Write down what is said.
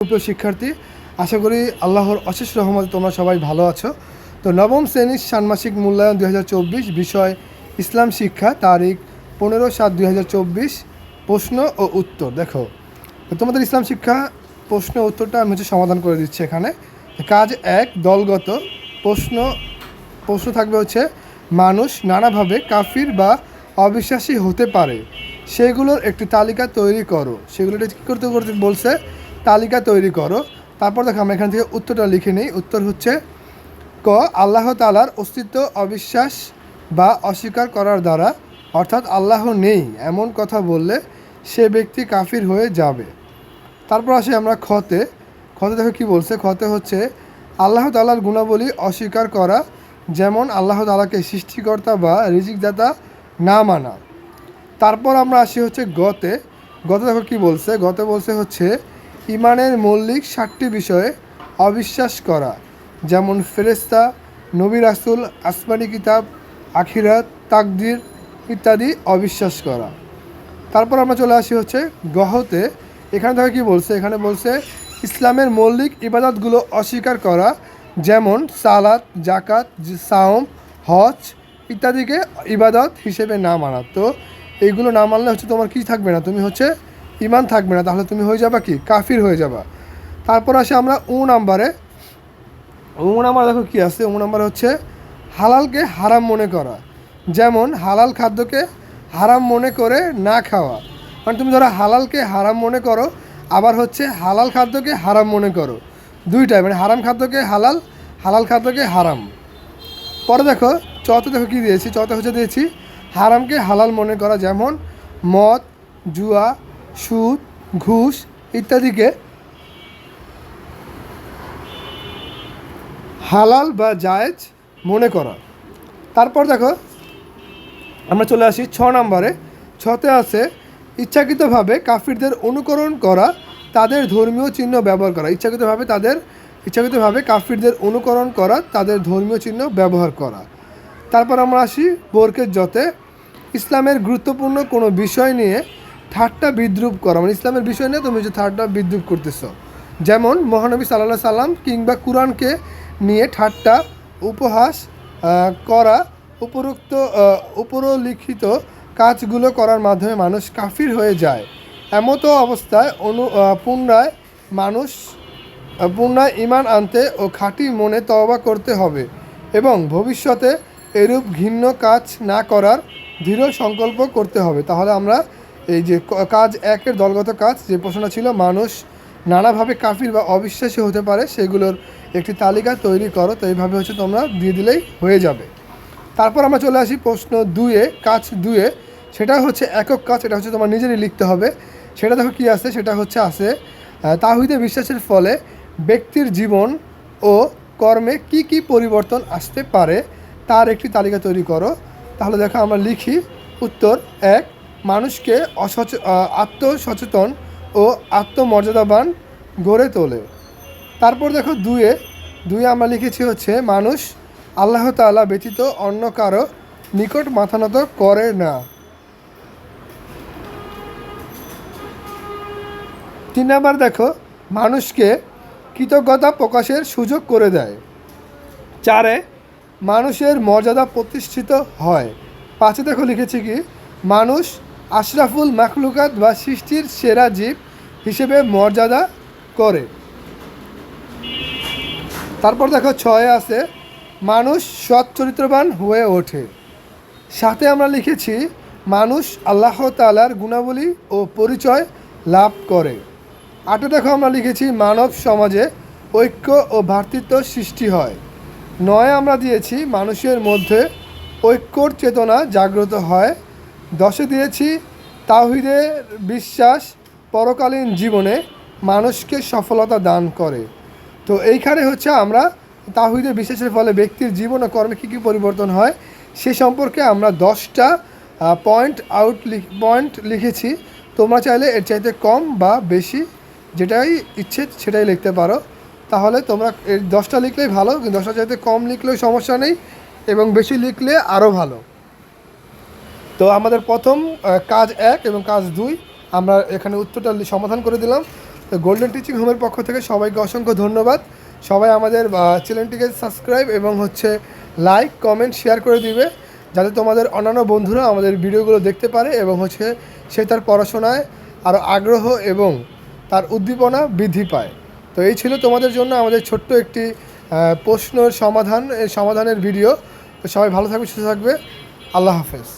প্রিয় শিক্ষার্থী, আশা করি আল্লাহর অশেষ রহমতে তোমরা সবাই ভালো আছো। তো নবম শ্রেণির ষান্মাসিক মূল্যায়ন দুই হাজার চব্বিশ বিষয়, ইসলাম শিক্ষা, তারিখ পনেরো সাত দুই প্রশ্ন ও উত্তর। দেখো তোমাদের ইসলাম শিক্ষা প্রশ্ন উত্তরটা আমি হচ্ছে সমাধান করে দিচ্ছি এখানে। কাজ এক, দলগত, প্রশ্ন প্রশ্ন থাকবে হচ্ছে, মানুষ নানাভাবে কাফির বা অবিশ্বাসী হতে পারে। সেগুলোর একটি তালিকা তৈরি করো। সেগুলোটা কী করতে করতে বলছে? তালিকা তৈরি করো। তারপর দেখো আমরা এখান থেকে উত্তরটা লিখে নিই। উত্তর হচ্ছে ক, আল্লাহ তালার অস্তিত্ব, অবিশ্বাস বা অস্বীকার করার দ্বারা। অর্থাৎ আল্লাহ নেই, এমন কথা বললে সে ব্যক্তি কাফির হয়ে যাবে। তারপর আসি আমরা খতে। খতে দেখো কি বলছে? খতে হচ্ছে আল্লাহ তালার গুণাবলী অস্বীকার করা, যেমন আল্লাহ তালাকে সৃষ্টিকর্তা বা রিজিকদাতা না মানা। তারপর আমরা আসি হচ্ছে গতে। গতে দেখো কী বলছে? গতে বলছে হচ্ছে ইমানের মৌলিক ষাটটি বিষয়ে অবিশ্বাস করা, যেমন ফেরেস্তা নবী রাসুল, আসমানি কিতাব, আখিরাত, তাকদির ইত্যাদি অবিশ্বাস করা। তারপর আমরা চলে আসি হচ্ছে গহতে। এখানে দেখো কি বলছে? এখানে বলছে, ইসলামের মৌলিক ইবাদতগুলো অস্বীকার করা, যেমন সালাত জাকাত সাওম, হজ ইত্যাদিকে ইবাদত হিসেবে না মানা। তো এইগুলো না মানলে হচ্ছে তোমার কি থাকবে না? তুমি হচ্ছে ইমান থাকবে না, তাহলে তুমি হয়ে যাবা কি? কাফির হয়ে যাবা। তারপর আসে আমরা উ নাম্বারে। উ নাম্বার দেখো কি আছে? উ নাম্বার হচ্ছে হালালকে হারাম মনে করা। যেমন হালাল খাদ্যকে হারাম মনে করে না খাওয়া। মানে তুমি ধরো হালালকে হারাম মনে করো, আবার হচ্ছে হালাল খাদ্যকে হারাম মনে করো। দুইটাই মানে হারাম খাদ্যকে হালাল হালাল খাদ্যকে হারাম। পরে দেখো চতে দেখো কী দিয়েছি? চতে হচ্ছে দিয়েছি হারামকে হালাল মনে করা। যেমন মদ, জুয়া সুদ, ঘুষ ইত্যাদিকে হালাল বা জায়েজ মনে করা। তারপর দেখো, আমরা চলে আসি ছ নম্বরে। ছতে আছে, ইচ্ছাকৃতভাবে কাফিরদের অনুকরণ করা, তাদের ধর্মীয় চিহ্ন ব্যবহার করা। ইচ্ছাকৃতভাবে তাদের, ইচ্ছাকৃতভাবে কাফিরদের অনুকরণ করা, তাদের ধর্মীয় চিহ্ন ব্যবহার করা। তারপর আমরা আসি বোরকের যতে ইসলামের গুরুত্বপূর্ণ কোনো বিষয় নিয়ে ঠাট্টা বিদ্রুপ করা মানে ইসলামের বিষয় নিয়ে তুমি যে ঠাট্টা বিদ্রুপ করতেছ। যেমন মহানবী সাল্লাহ সাল্লাম কিংবা কোরআনকে নিয়ে ঠাট্টা উপহাস করা, উপরোক্ত উপরলিখিত কাজগুলো করার মাধ্যমে মানুষ কাফির হয়ে যায়। এমতো অবস্থায় অনু পুনরায় মানুষ পুনরায় ইমান আনতে ও খাঁটি মনে তওবা করতে হবে এবং ভবিষ্যতে এরূপ ঘৃণ্য কাজ না করার দৃঢ় সংকল্প করতে হবে। তাহলে আমরা এই যে কাজ একের দলগত কাজ, যে প্রশ্নটা ছিল, মানুষ নানাভাবে কাফির বা অবিশ্বাসী হতে পারে, সেগুলোর একটি তালিকা তৈরি করো, তো এইভাবে হচ্ছে তোমরা দিয়ে দিলেই হয়ে যাবে। তারপর আমরা চলে আসি প্রশ্ন দুয়ে কাজ দুয়ে সেটা হচ্ছে একক কাজ, এটা হচ্ছে তোমার নিজেরই লিখতে হবে। সেটা দেখো কী আছে, সেটা হচ্ছে আছে তাহিদে বিশ্বাসের ফলে ব্যক্তির জীবন ও কর্মে কি কি পরিবর্তন আসতে পারে, তার একটি তালিকা তৈরি করো। তাহলে দেখো আমরা লিখি, উত্তর এক মানুষকে অসচ আত্মসচেতন ও আত্মমর্যাদাবান গড়ে তোলে। তারপর দেখো দুয়ে দুয়ে আমরা লিখেছি হচ্ছে, মানুষ আল্লাহ তাআলা ব্যতীত অন্য কারও নিকট মাথা নত করে না। তিন নাম্বার দেখো, মানুষকে কৃতজ্ঞতা প্রকাশের সুযোগ করে দেয়। চারে, মানুষের মর্যাদা প্রতিষ্ঠিত হয়। পাঁচে দেখো লিখেছি কি, মানুষ আশরাফুল মাখলুকাত বা সৃষ্টির সেরা জীব হিসেবে মর্যাদা করে। তারপর দেখো ছয়ে আছে, মানুষ সৎ চরিত্রবান হয়ে ওঠে। সাথে আমরা লিখেছি, মানুষ আল্লাহ তালার গুণাবলী ও পরিচয় লাভ করে। আটে দেখো আমরা লিখেছি, মানব সমাজে ঐক্য ও ভ্রাতৃত্ব সৃষ্টি হয়। নয় আমরা দিয়েছি, মানুষের মধ্যে ঐক্যর চেতনা জাগ্রত হয়। দশে দিয়েছি তাহিদের বিশ্বাস পরকালীন জীবনে মানুষকে সফলতা দান করে। তো এইখানে হচ্ছে আমরা তাহিদের বিশ্বাসের ফলে ব্যক্তির জীবন ও কর্মে কী কী পরিবর্তন হয়, সে সম্পর্কে আমরা দশটা পয়েন্ট আউট পয়েন্ট লিখেছি। তোমরা চাইলে এর চাইতে কম বা বেশি যেটাই ইচ্ছে সেটাই লিখতে পারো। তাহলে তোমরা এই দশটা লিখলেই ভালো দশটা চাইতে কম লিখলেও সমস্যা নেই এবং বেশি লিখলে আরও ভালো। তো আমাদের প্রথম কাজ এক এবং কাজ দুই আমরা এখানে উত্তরটা সমাধান করে দিলাম। তো গোল্ডেন টিচিং হোমের পক্ষ থেকে সবাইকে অসংখ্য ধন্যবাদ। সবাই আমাদের চ্যানেলটিকে সাবস্ক্রাইব এবং হচ্ছে লাইক, কমেন্ট, শেয়ার করে দিবে। যাতে তোমাদের অন্যান্য বন্ধুরা আমাদের ভিডিওগুলো দেখতে পারে এবং হচ্ছে সে তার পড়াশোনায় আরও আগ্রহ এবং তার উদ্দীপনা বৃদ্ধি পায়। তো এই ছিল তোমাদের জন্য আমাদের ছোট্ট একটি প্রশ্নের সমাধান সমাধানের ভিডিও। তো সবাই ভালো থাকবে, সুস্থ থাকবে। আল্লাহ হাফেজ।